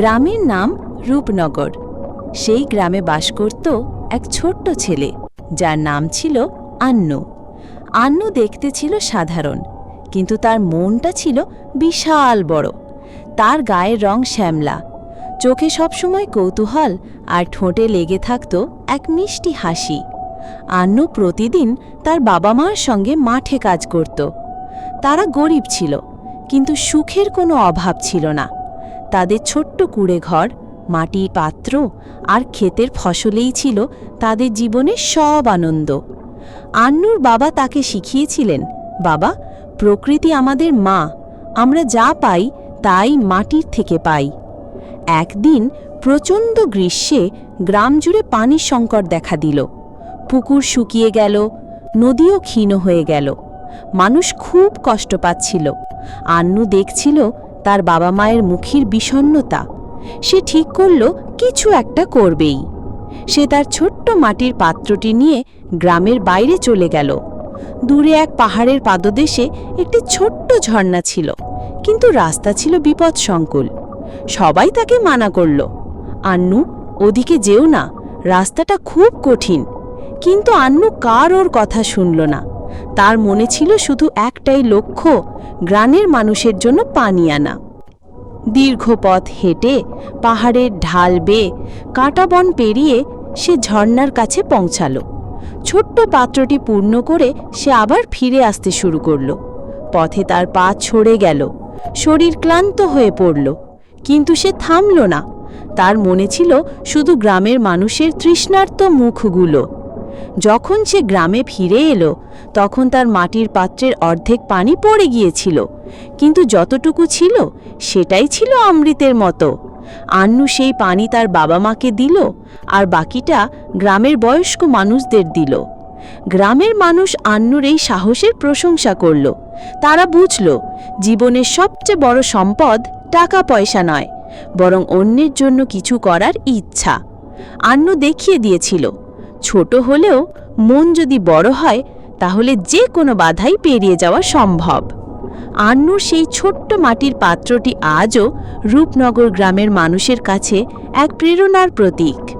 গ্রামের নাম রূপনগর। সেই গ্রামে বাস করত এক ছোট্ট ছেলে, যার নাম ছিল আন্নু। আন্নু দেখতে ছিল সাধারণ, কিন্তু তার মনটা ছিল বিশাল বড়। তার গায়ের রং শ্যামলা। চোখে সবসময় কৌতূহল আর ঠোঁটে লেগে থাকত এক মিষ্টি হাসি। আন্নু প্রতিদিন তার বাবা মার সঙ্গে মাঠে কাজ করত। তারা গরিব ছিল, কিন্তু সুখের কোনো অভাব ছিল না। তাদের ছোট্ট কুড়ে ঘর মাটির পাত্র আর ক্ষেতের ফসলেই ছিল তাদের জীবনের সব আনন্দ। আন্নুর বাবা তাকে শিখিয়েছিলেন, বাবা, প্রকৃতি আমাদের মা, আমরা যা পাই তাই মাটির থেকে পাই। একদিন প্রচণ্ড গ্রীষ্মে গ্রাম জুড়ে পানির সংকট দেখা দিল। পুকুর শুকিয়ে গেল, নদীও ক্ষীণ হয়ে গেল। মানুষ খুব কষ্ট পাচ্ছিল। আন্নু দেখছিল তার বাবা মায়ের মুখের বিষণ্ণতা। সে ঠিক করল, কিছু একটা করবেই। সে তার ছোট্ট মাটির পাত্রটি নিয়ে গ্রামের বাইরে চলে গেল। দূরে এক পাহাড়ের পাদদেশে একটি ছোট্ট ঝর্ণা ছিল, কিন্তু রাস্তা ছিল বিপদসংকুল সবাই তাকে মানা করল, আন্নু, ওদিকে যেও না, রাস্তাটা খুব কঠিন। কিন্তু আন্নু কার ওর কথা শুনল না। তার মনে ছিল শুধু একটাই লক্ষ্য গ্রামের মানুষের জন্য পানি আনা। দীর্ঘ পথ হেঁটে পাহাড়ের ঢাল বেয়ে কাঁটা বন পেরিয়ে সে ঝর্ণার কাছে পৌঁছালো। ছোট্ট পাত্রটি পূর্ণ করে সে আবার ফিরে আসতে শুরু করল। পথে তার পা ছড়ে গেল, শরীর ক্লান্ত হয়ে পড়ল, কিন্তু সে থামল না। তার মনে ছিল শুধু গ্রামের মানুষের তৃষ্ণার্ত মুখগুলো। যখন সে গ্রামে ফিরে এলো, তখন তার মাটির পাত্রের অর্ধেক পানি পড়ে গিয়েছিল। কিন্তু যতটুকু ছিল, সেটাই ছিল অমৃতের মতো। আন্নু সেই পানি তার বাবা মাকে দিল, আর বাকিটা গ্রামের বয়স্ক মানুষদের দিল। গ্রামের মানুষ আন্নুর এই সাহসের প্রশংসা করল। তারা বুঝল, জীবনের সবচেয়ে বড় সম্পদ টাকা পয়সা নয়, বরং অন্যের জন্য কিছু করার ইচ্ছা। আন্নু দেখিয়ে দিয়েছিল ছোট হলেও মন যদি বড় হয়, তাহলে যে কোনো বাধাই পেরিয়ে যাওয়া সম্ভব। আন্নুর সেই ছোট্ট মাটির পাত্রটি আজও রূপনগর গ্রামের মানুষের কাছে এক প্রেরণার প্রতীক।